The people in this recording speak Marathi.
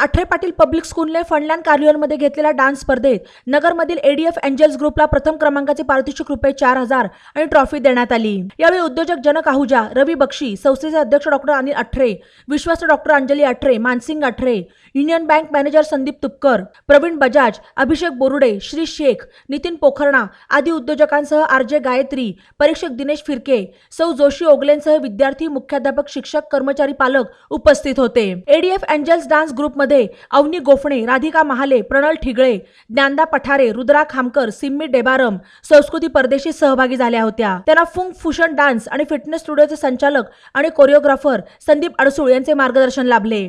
आठरे पाटील पब्लिक स्कूलने फंडलँड कार्निवलमध्ये घेतलेल्या डान्स स्पर्धेत नगरमधील एडीएफ एंजल्स ग्रुपला प्रथम क्रमांकाचे पारितोषिक रुपये चार हजार आणि ट्रॉफी देण्यात आली. यावेळी उद्योजक जनक आहुजा रवी बक्षी संस्थेचे अध्यक्ष doctor Anil Athare Vishwas doctor Anjali Athare Mansingh Athare union bank manager Sandeep Tupkar Pravin Bajaj Abhishek Borude Shri Shaikh Nitin Pokharna आदी उद्योजकांसह आरजे गायत्री परीक्षक दिनेश फिरके सौ जोशी ओगलेंसह विद्यार्थी मुख्याध्यापक शिक्षक कर्मचारी पालक उपस्थित होते. एडीएफ एंजल्स डान्स ग्रुपमध्ये अवनी गोफणे राधिका महाले प्रणल ठिगळे ज्ञानदा पठारे रुद्रा खामकर सिम्मी डेबारम संस्कृती परदेशी सहभागी झाल्या होत्या. त्यांना फुंग फुशन डान्स आणि फिटनेस स्टुडिओचे संचालक आणि कोरिओग्राफर संदीप अडसूळ यांचे मार्गदर्शन लाभले.